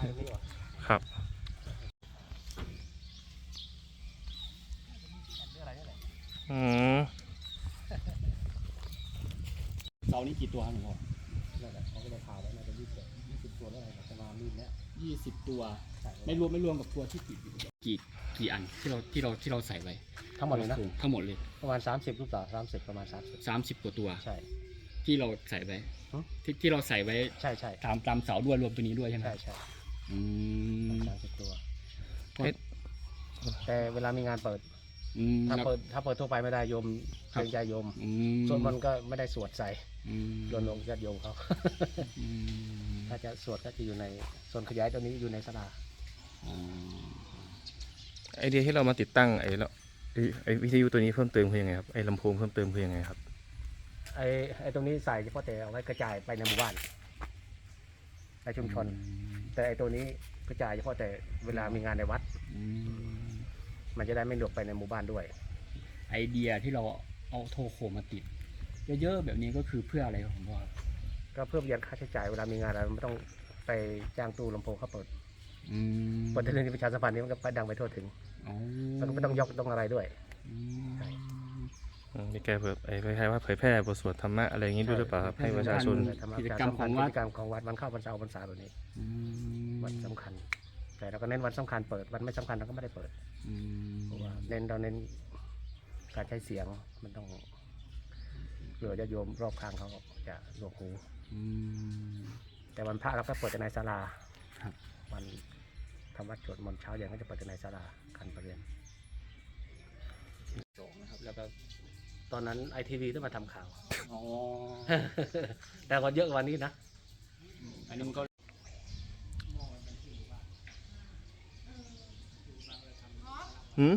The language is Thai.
ครับเรื่องอะไรนี่แหละอืมเสานี้กี่ตัวครับหลวงพ่อนั่นแหละเขาก็เลยถ่ายไว้น่าจะยี่สิบยี่สิบตัวแล้วอะไรประมาณรุ่นเนี้ยยี่สิบตัวใช่ไม่รวมไม่รวมกับตัวที่ติดอยู่กี่กี่อันที่เราที่เราที่เราใส่ไว้ทั้งหมดเลยนะทั้งหมดเลยประมาณสามสิบรูปต่อสามสิบประมาณสามสิบสามสิบกว่าตัวใช่ที่เราใส่ไว้ฮะที่ที่เราใส่ไว้ใช่ใช่ตามตามเสาด้วยรวมตัวนี้ด้วยใช่ไหมใช่ใช่ อืมสามสิบตัว เอ๊ะ แต่เวลามีงานเปิด อืมถ้าแล้วเปิดถ้าเปิดทั่วไปไม่ได้โยมครัเกบรงใจโยม อืมส่วนมันก็ไม่ได้สวดใส่อืมโยนลงญาติโยมเขา อืมถ้าจะสวดก็จะอยู่ในส่วนขยายตัวนี้อยู่ในสลาอ๋อไอเดียที่เรามาติดตั้งไอ้แล้วไอ้ไอ้วิทยุตัวนี้เพิ่มเติมคือยังไงครับไอ้ลำโพงเพิ่มเติมคือยังไงครับ ไอ้ไอ้ตรงนี้ใส่เฉพาะแต่เอาไว้กระจายไปในหมู่บ้านในชุมชน แต่ไอ้ตัวนี้กระจายเฉพาะแต่เวลามีงานในวัด อืมมันจะได้ไม่หลวกไปในหมู่บ้านด้วย ไอเดียที่เราเอาโทรโขงมาติด เยอะๆแบบนี้ก็คือเพื่ออะไรครับผมว่าก็เพื่อประหยัดค่าใช้จ่ายเวลามีงานอะไรไม่ต้องไปจ้างตู้ลำโพงเขาเปิดอืมเปิดที่เรื่องที่ประชาสัมพันธ์นี่มันก็ไปดังไปทั่วถึงอ๋อแล้วก็ไม่ต้องยกต้องอะไรด้วย อืมใช่อืมมีแกเผยไอ้คล้ายๆว่าเผยแพร่บทสวดธรรมะอะไรอย่างนี้ด้วยหรือเปล่าครับให้ประชาชนธรรมะประชาสัมพันธ์กิจกรรมของวัดวันเข้าวันเสาร์วันเสาร์แบบนี้ อืมวันสำ คัญ แต่เราก็เน้นวันสำคัญเปิดวันไม่สำคัญเราก็ไม่ได้เปิดอืมเพราะว่าเน้นเราเน้นการใช้เสียงมันต้องเผื่อจะโยมรอบข้างเขาจะหลวกหูอืมแต่วันพระเราก็เปิดแต่ในศาลาครับวันทำวัดสวดมนต์เช้าเย็นก็จะเปิดแต่ในศาลาการประเรียนสองนะครับแล้วก็ตอนนั้นไอทีวีต้องมาทำข่าวอ๋อแต่ก็เยอะกว่านี้นะอันนี้มันก็ หืม